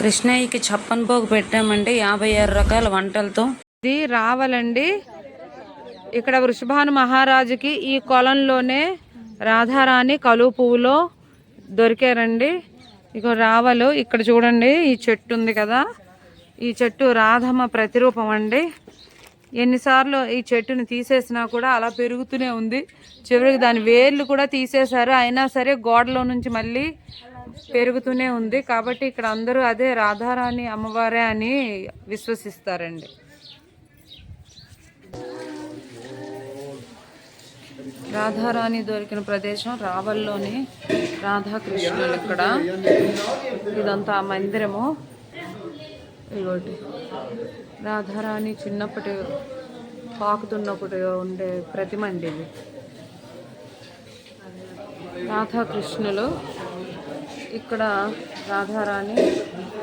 కృష్ణయ్యకి చప్పన్ పోగు పెట్టామండి. యాభై ఆరు రకాల వంటలతో. ఇది రావలండి. ఇక్కడ వృషభాను మహారాజుకి ఈ కొలంలోనే రాధారాణి కలువ పువ్వులో దొరికారండి. ఇక రావలు ఇక్కడ చూడండి ఈ చెట్టు ఉంది కదా. ఈ చెట్టు రాధమ్మ ప్రతిరూపం అండి. ఎన్నిసార్లు ఈ చెట్టుని తీసేసినా కూడా అలా పెరుగుతూనే ఉంది. చివరికి దాని వేర్లు కూడా తీసేశారు. అయినా సరే గోడలో నుంచి మళ్ళీ పెరుగుతూనే ఉంది. కాబట్టి ఇక్కడ అందరూ అదే రాధారాణి అమ్మవారే అని విశ్వసిస్తారండి. రాధారాణి దొరికిన ప్రదేశం రావల్లోని రాధాకృష్ణులు ఇక్కడ. ఇదంతా ఆ మందిరము. ఇగోటి. రాధారాణి చిన్నప్పటి పాకుతున్నప్పుడు ఉండే ప్రతిమ అండి ఇది. రాధాకృష్ణులు ఇక్కడ రాధారాణి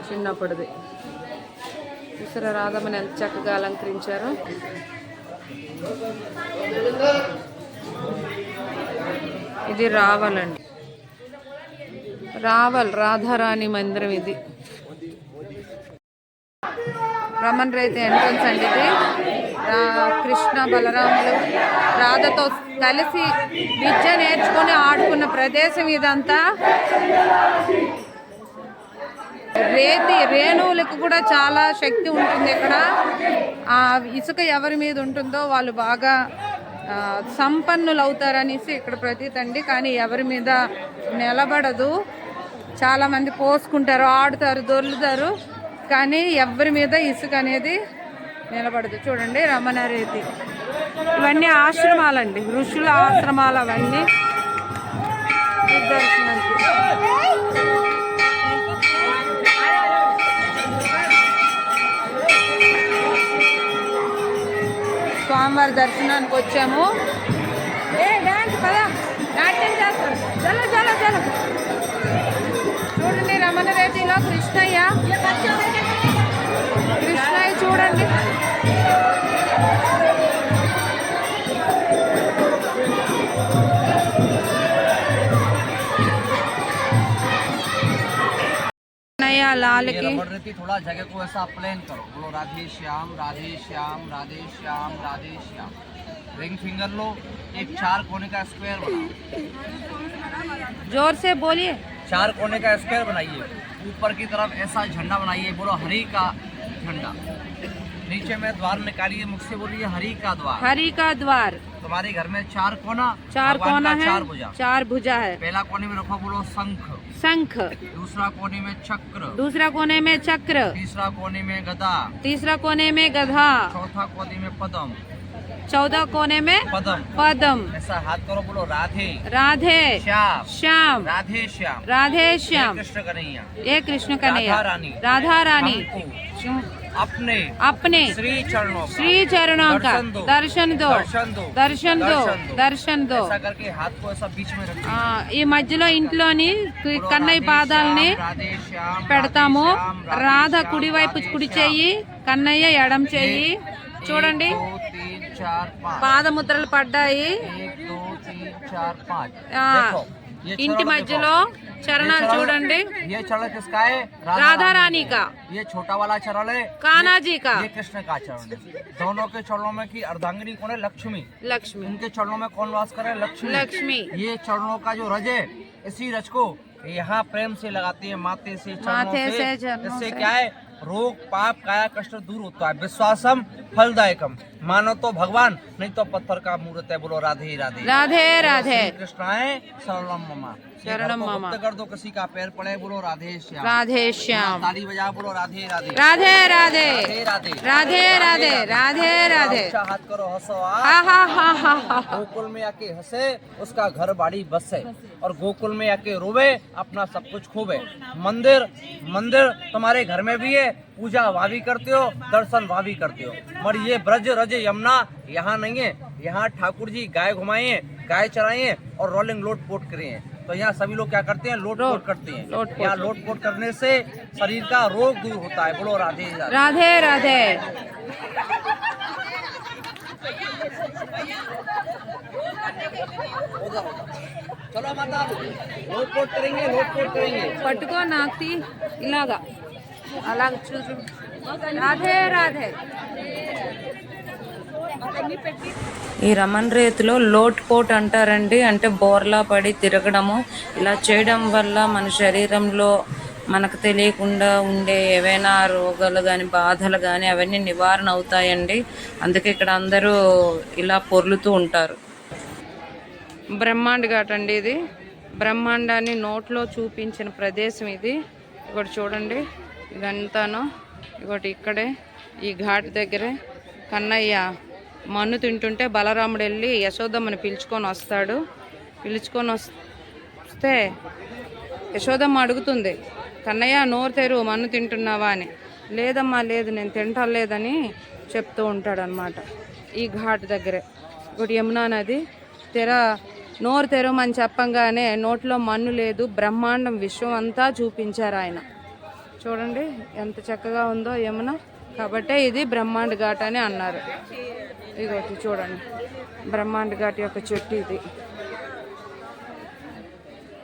చిన్నప్పటిది. చూసారా రాధమ్మని ఎంత చక్కగా అలంకరించారో? ఇది రావల్ అండి. రావల్ రాధారాణి మందిరం ఇది. రమణ రైతు ఎంట్రన్స్ అండి ఇది. కృష్ణ బలరాములు రాధతో కలిసి విద్య నేర్చుకొని ఆడుకున్న ప్రదేశం ఇదంతా. రేతి రేణువులకు కూడా చాలా శక్తి ఉంటుంది ఇక్కడ. ఆ ఇసుక ఎవరి మీద ఉంటుందో వాళ్ళు బాగా సంపన్నులు అవుతారనేసి ఇక్కడ ప్రతీతండి కానీ ఎవరి మీద నిలబడదు. చాలామంది పోసుకుంటారు ఆడుతారు దొర్లుతారు. కానీ ఎవరి మీద ఇసుక అనేది నిలబడదు. చూడండి రమణారీతి ఇవన్నీ ఆశ్రమాలండి. ఋషుల ఆశ్రమాలు అవన్నీ. దర్శనానికి స్వామివారి దర్శనానికి వచ్చాము. ఏ డాన్స్ పద. నాట్యం చేస్తాం. చలో చలో చలో. చూడండి రమణ రేతిలో కృష్ణయ్య. చూడండి కృష్ణయ్య లాలకి रबड़ रहती थोड़ा जगह को ऐसा प्लेन करो बोलो राधे श्याम राधे श्याम राधे श्याम राधे श्याम रिंग फिंगर लो एक चार कोने का स्क्वायर बनाओ जोर से बोलिए चार कोने का स्क्वायर बनाइए ऊपर की तरफ ऐसा झंडा बनाइए बोलो हरी का झंडा नीचे में द्वार निकालिए मुझसे बोलिए हरी का द्वार। हरि का द्वार। तुम्हारे घर में चार कोना? चार कोना है चार भुजा। चार भुजा है। पहला कोने में रखो बोलो शंख। शंख। दूसरा कोने में चक्र। दूसरा कोने में चक्र। तीसरा कोने में गधा तीसरा कोने में गधा। चौथा कोने में पदम। चौदह कोने में पदम पदम ऐसा हाथ करो बोलो राधे राधे श्याम श्याम राधे श्याम राधे हे श्याम कृष्ण कन्हैया ये कृष्ण कन्हैया राधा रानी। राधा रानी हमको अपने अपने श्री चरणों का श्री चरणों का दर्शन दो दर्शन दो दर्शन दो दर्शन दो दर्शन दो ऐसा करके हाथ को ऐसा बीच में रखिए ఆ, ఈ మధ్యలో ఇంట్లోని కు- కన్నయ్య పాదాలని राधे श्याम పెడతాము राधे श्याम, राधे రాధ श्याम, కుడి వైపు राधे కుడి श्याम। చెయ్యి కన్నయ్య ఎడం చెయ్యి एक, చూడండి एक, दो तीन चार पाँच పాదముద్రలు పడ్డాయి एक दो तीन चार पाँच ఆ, देखो ये ఇంటి चरण మధ్యలో देखो। చరణాలు ये चरण- చూడండి ये चरण किसका है राधा रानी का ये छोटा वाला चरण है कान्हाजी का ये कृष्ण का चरण है दोनों के चरणों में की अर्धांगिनी कौन है लक्ष्मी లక్ష్మి उनके चरणों में कौन वास करे लक्ष्मी लक्ष्मी ये चरणों का जो रज है इसी रज को यहाँ प्रेम से लगाती है माथे से चरणों माथे से, से, चरणों इससे से। क्या है रोग पाप काया कष्ट दूर होता है विश्वासम फलदायकम. मानो तो भगवान नहीं तो पत्थर का मूर्त है. बोलो राधे राधे. राधे राधे. कृष्णाए सर्वम ममा. शरणम कर दो किसी का पैर पड़े बोलो राधे श्याम। राधे श्याम। हाँ, ताली बजा बोलो राधे राधे। राधे राधे। राधे राधे। राधे राधे राधे हाथ करो हंसो हाँ। गोकुल में आके हंसे उसका घर बाड़ी बसे। और गोकुल में आके रोवे अपना सब कुछ खोवे। मंदिर मंदिर तुम्हारे घर में भी है पूजा वहाँ भी करते हो दर्शन वहाँ भी करते हो। मगर ये ब्रज रज यमुना यहाँ नहीं है। यहाँ ठाकुर जी गाय घुमाए गाय चराए और रोलिंग लोड पोट करे तो यहाँ सभी लोग क्या करते हैं? लोट पोट करते हैं। यहाँ लोट पोट करने से शरीर का रोग दूर होता है। बोलो राधे राधे। राधे चलो माता लोट पोट करेंगे लोट पोट करेंगे। पटको नाती इलागा। अलग राधे राधे। ఈ రమణ రేతిలో లోట్ పోట్ అంటారండి అంటే బోర్లా పడి తిరగడము. ఇలా చేయడం వల్ల మన శరీరంలో మనకు తెలియకుండా ఉండే ఏవైనా రోగాలు కానీ బాధలు కానీ అవన్నీ నివారణ అవుతాయండి. అందుకే ఇక్కడ అందరూ ఇలా పొర్లుతూ ఉంటారు. బ్రహ్మాండ ఘాట్ అండి ఇది. బ్రహ్మాండాన్ని నోట్లో చూపించిన ప్రదేశం ఇది. ఇక్కడ చూడండి ఇదంతాను. ఇంకోటి ఇక్కడే ఈ ఘాట్ దగ్గరే. కన్నయ్య మన్ను తింటుంటే బలరాముడు వెళ్ళి యశోదమ్మని పిలుచుకొని వస్తాడు. పిలుచుకొని వస్తే యశోదమ్మ అడుగుతుంది కన్నయ్య నోరు తెరు మన్ను తింటున్నావా? అని. లేదమ్మా లేదు నేను తింటలేదని చెప్తూ ఉంటాడనమాట ఈ ఘాట్ దగ్గరే. ఒకటి యమునా నది తెర నోరు తెరవమని చెప్పంగానే నోట్లో మన్ను లేదు బ్రహ్మాండం విశ్వం అంతా చూపించారు ఆయన. చూడండి ఎంత చక్కగా ఉందో యమున. కాబట్టే ఇది బ్రహ్మాండ ఘాట్ అని అన్నారు. ఇదొకటి చూడండి. బ్రహ్మాండ్ ఘాట్ యొక్క చెట్టు ఇది.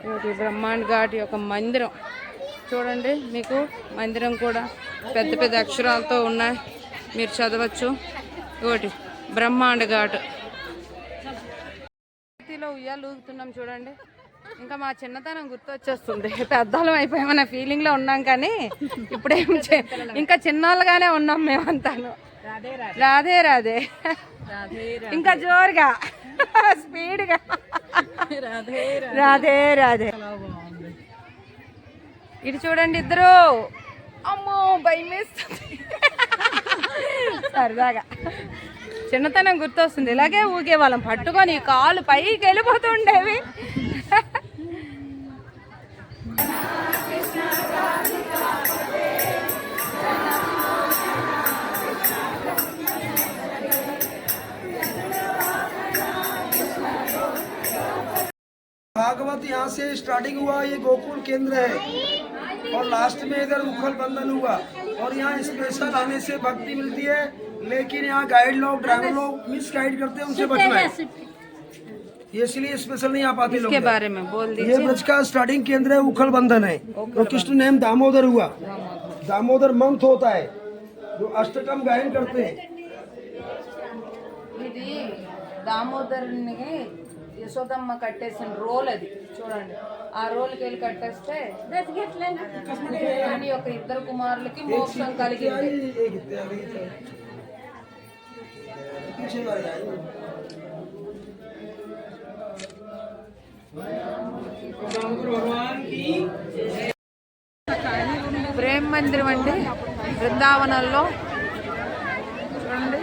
ఇదొకటి బ్రహ్మాండ్ ఘాట్ యొక్క మందిరం. చూడండి మీకు మందిరం కూడా పెద్ద పెద్ద అక్షరాలతో ఉన్నాయి. మీరు చదవచ్చు. ఒకటి బ్రహ్మాండ ఘాట్. ఉయ్యాలు ఊగుతున్నాం చూడండి. ఇంకా మా చిన్నతనం గుర్తొచ్చేస్తుంది. పెద్దలం అయిపోయామన్న ఫీలింగ్లో ఉన్నాం కానీ ఇప్పుడేం ఇంకా చిన్నోళ్ళగానే ఉన్నాం మేమంతాను. రాధే రాధే. ఇంకా జోరుగా స్పీడ్గా. రాధే రాధే. ఇటు చూడండి ఇద్దరు. అమ్మో భయం సరదాగా. చిన్నతనం గుర్తొస్తుంది. ఇలాగే ఊగే వాళ్ళం. పట్టుకొని కాలు పైకి వెళ్ళిపోతుండేవి. भागवत यहाँ से स्टार्टिंग हुआ, ये गोकुल केंद्र है। और लास्ट में इधर मुखल बंधन हुआ। और यहाँ स्पेशल आने से भक्ति मिलती है, लेकिन यहाँ गाइड लोग ड्राइवर लोग मिस गाइड करते हैं, उनसे बचना है। ये इसलिए स्पेशल नहीं आ पाते लोग के बारे में बोल ये दीजिए ब्रज का स्टार्टिंग केंद्र है उखल बंधन है तो कृष्ण नेम दामोदर हुआ दामोदर मंथ होता है जो अष्टकम गायन करते हैं ఇది దామోదరునికి యశోదమ్మ కట్టేసిన రోల్ అది చూడండి ఆ రోల్కి వెళ్ళి కట్టేస్తే అని ఒక ఇద్దరు కుమారులకి మోక్షం కలిగింది ప్రేమ్ మందిరం అండి. బృందావనంలో. చూడండి.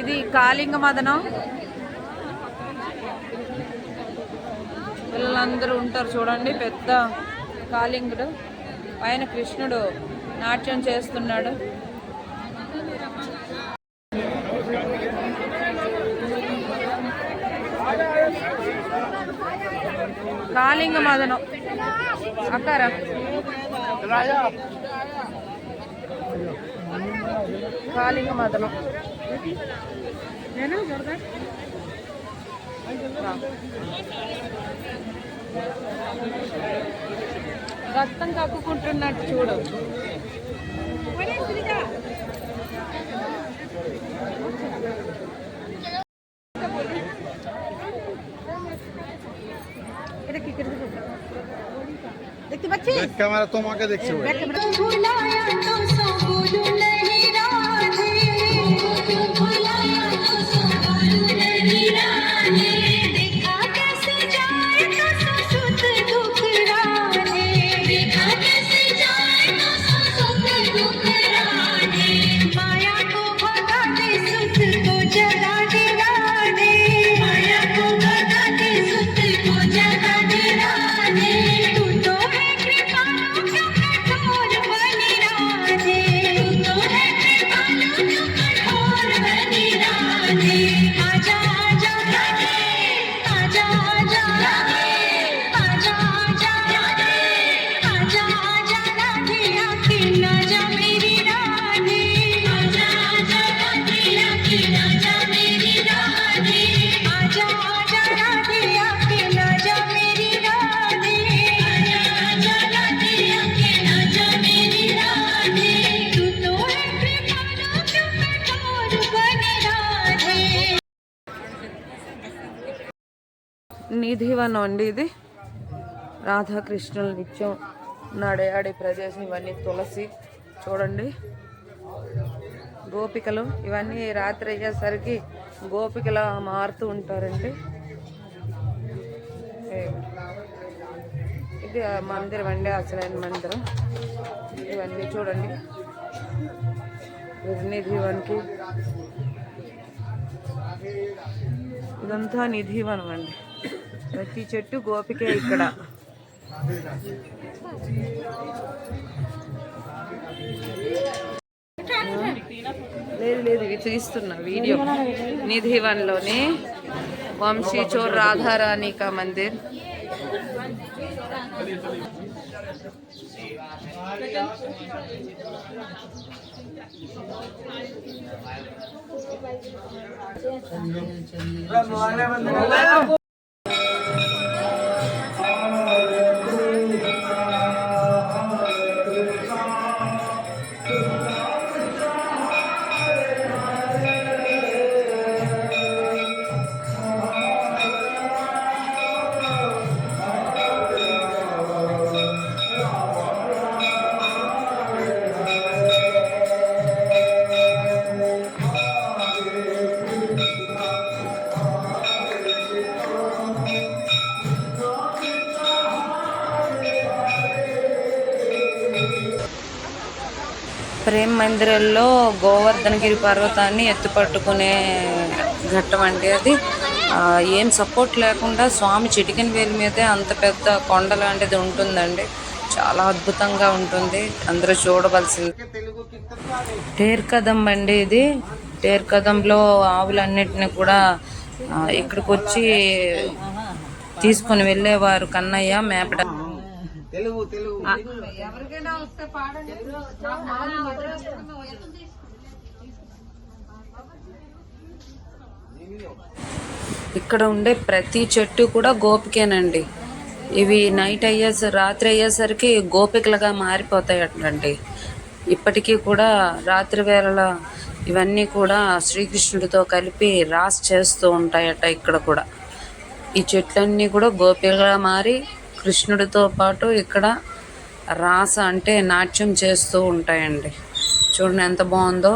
ఇది కాళింగ మదనం పిల్లలందరూ ఉంటారు చూడండి. పెద్ద కాళింగుడు. పైన కృష్ణుడు నాట్యం చేస్తున్నాడు. కాళింగ మదనం అక్కరా కాళింగ మదనం రక్తం కక్కుకుంటున్నట్టు చూడు ক্যামেরা তোমাকে দেখছে నిధివనం అండి ఇది. రాధాకృష్ణుల నిత్యం నడయాడే ప్రదేశం ఇవన్నీ తులసి చూడండి. గోపికలు ఇవన్నీ రాత్రి అయ్యేసరికి గోపికల మారుతూ ఉంటారండి. ఇది ఆ మందిరం అండి అసలైన మందిరం. ఇవన్నీ చూడండి. నిధివన్కి ఇదంతా నిధివనం అండి. ప్రతి చెట్టు గోపికే ఇక్కడ. లేదు లేదు ఇవి తీస్తున్నా వీడియో. నిధివన్లోని వంశీ చోర్ రాధారాణి కా మందిర్ ప్రేమ్ మందిరంలో గోవర్ధనగిరి పర్వతాన్ని ఎత్తుపట్టుకునే ఘట్టం అండి అది. ఏం సపోర్ట్ లేకుండా స్వామి చిటికెన్ వేలు మీదే అంత పెద్ద కొండ లాంటిది ఉంటుందండి. చాలా అద్భుతంగా ఉంటుంది. అందరూ చూడవలసింది. టేర్కదం అండి ఇది. టేర్కదంలో ఆవులన్నిటిని కూడా ఇక్కడికి వచ్చి తీసుకొని వెళ్ళేవారు కన్నయ్య మేపడ ఇక్కడ ఉండే ప్రతి చెట్టు కూడా గోపికేనండి. ఇవి నైట్ అయ్యేసరి రాత్రి అయ్యేసరికి గోపికలుగా మారిపోతాయటండి. ఇప్పటికీ కూడా రాత్రి వేళల ఇవన్నీ కూడా శ్రీకృష్ణుడితో కలిపి రాస్ చేస్తూ ఉంటాయట ఇక్కడ కూడా. ఈ చెట్లన్నీ కూడా గోపికలుగా మారి కృష్ణుడితో పాటు ఇక్కడ రాస అంటే నాట్యం చేస్తూ ఉంటాయండి. చూడండి ఎంత బాగుందో.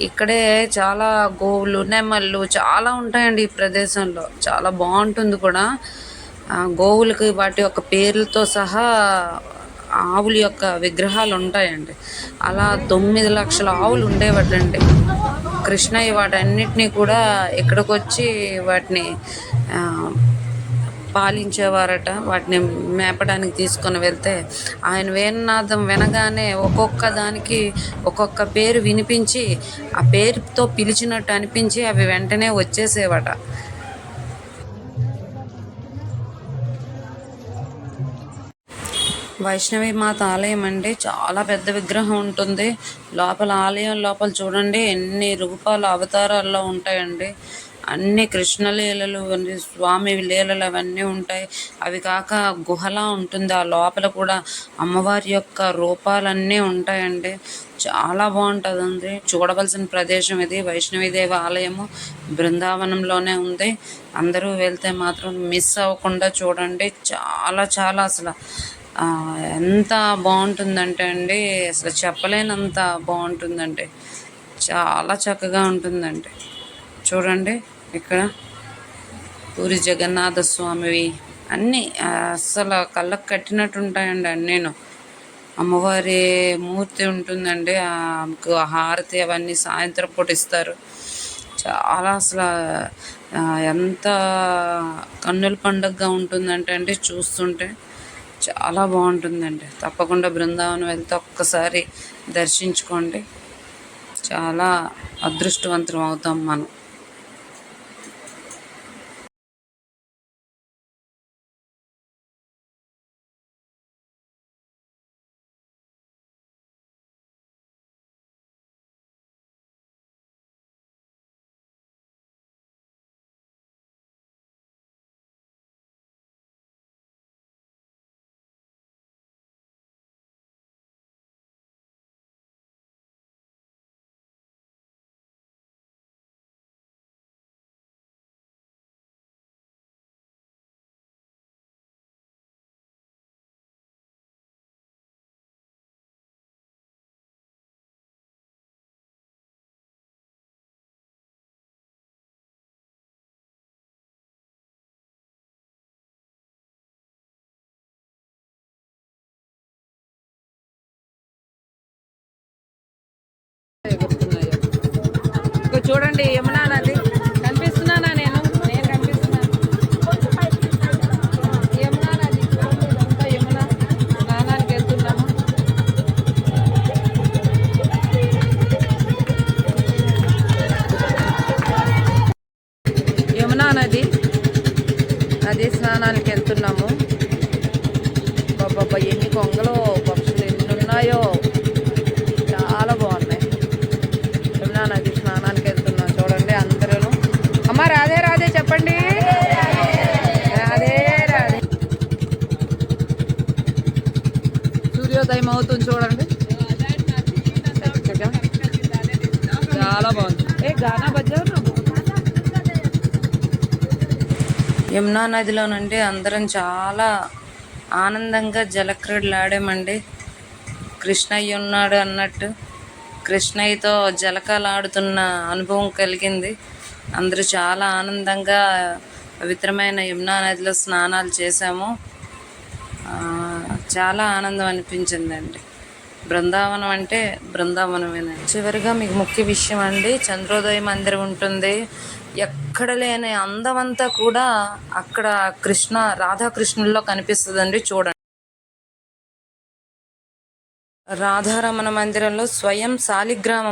ఇక్కడే చాలా గోవులు నెమళ్ళు చాలా ఉంటాయండి ఈ ప్రదేశంలో. చాలా బాగుంటుంది కూడా. గోవులకి వాటి యొక్క పేర్లతో సహా ఆవుల యొక్క విగ్రహాలు ఉంటాయండి. అలా తొమ్మిది లక్షల ఆవులు ఉండేవాటండి కృష్ణయ్య వాటన్నిటినీ కూడా ఇక్కడికి వచ్చి వాటిని పాలించేవారట. వాటిని మేపడానికి తీసుకొని వెళ్తే ఆయన వేణునాదం వినగానే ఒక్కొక్క దానికి ఒక్కొక్క పేరు వినిపించి ఆ పేరుతో పిలిచినట్టు అనిపించి అవి వెంటనే వచ్చేసేవట. వైష్ణవి మాత ఆలయం అండి. చాలా పెద్ద విగ్రహం ఉంటుంది. లోపల ఆలయం లోపల చూడండి ఎన్ని రూపాలు అవతారాల్లో ఉంటాయండి. అన్ని కృష్ణ లీలలు స్వామి లీలలు అవన్నీ ఉంటాయి. అవి కాక గుహలా ఉంటుంది. ఆ లోపల కూడా అమ్మవారి యొక్క రూపాలన్నీ ఉంటాయండి. చాలా బాగుంటుందండి. చూడవలసిన ప్రదేశం ఇది. వైష్ణవిదేవి ఆలయము బృందావనంలోనే ఉంది. అందరూ వెళ్తే మాత్రం మిస్ అవ్వకుండా చూడండి. చాలా చాలా అసలు ఎంత బాగుంటుందంటే అండి. అసలు చెప్పలేనంత బాగుంటుందండి. చాలా చక్కగా ఉంటుందండి. చూడండి. ఇక్కడ పూరి జగన్నాథ స్వామివి అన్నీ అస్సలు కళ్ళకు కట్టినట్టు ఉంటాయండి అన్నీను. అమ్మవారి మూర్తి ఉంటుందండి. ఆమెకు హారతి అవన్నీ సాయంత్రం పూట ఇస్తారు. చాలా అసలు ఎంత కన్నుల పండుగగా ఉంటుందంటే అండి చూస్తుంటే చాలా బాగుంటుందండి. తప్పకుండా బృందావనం వెళ్తే ఒక్కసారి దర్శించుకోండి. చాలా అదృష్టవంతం అవుతాం మనం. చూడండి యమునా నది యమునా నదిలోనండి అందరం చాలా ఆనందంగా జలక్రీడలు ఆడామండి కృష్ణయ్య ఉన్నాడు అన్నట్టు కృష్ణయ్యతో జలకాలు ఆడుతున్న అనుభవం కలిగింది. అందరూ చాలా ఆనందంగా పవిత్రమైన యమునా నదిలో స్నానాలు చేశాము. చాలా ఆనందం అనిపించిందండి. బృందావనం అంటే బృందావనమేనండి. చివరిగా మీకు ముఖ్య విషయం అండి చంద్రోదయ మందిరం ఉంటుంది. ఎక్కడ లేని అందమంతా కూడా అక్కడ కృష్ణ రాధాకృష్ణుల్లో కనిపిస్తుందండి చూడండి. రాధారమణ మందిరంలో స్వయం శాలిగ్రామం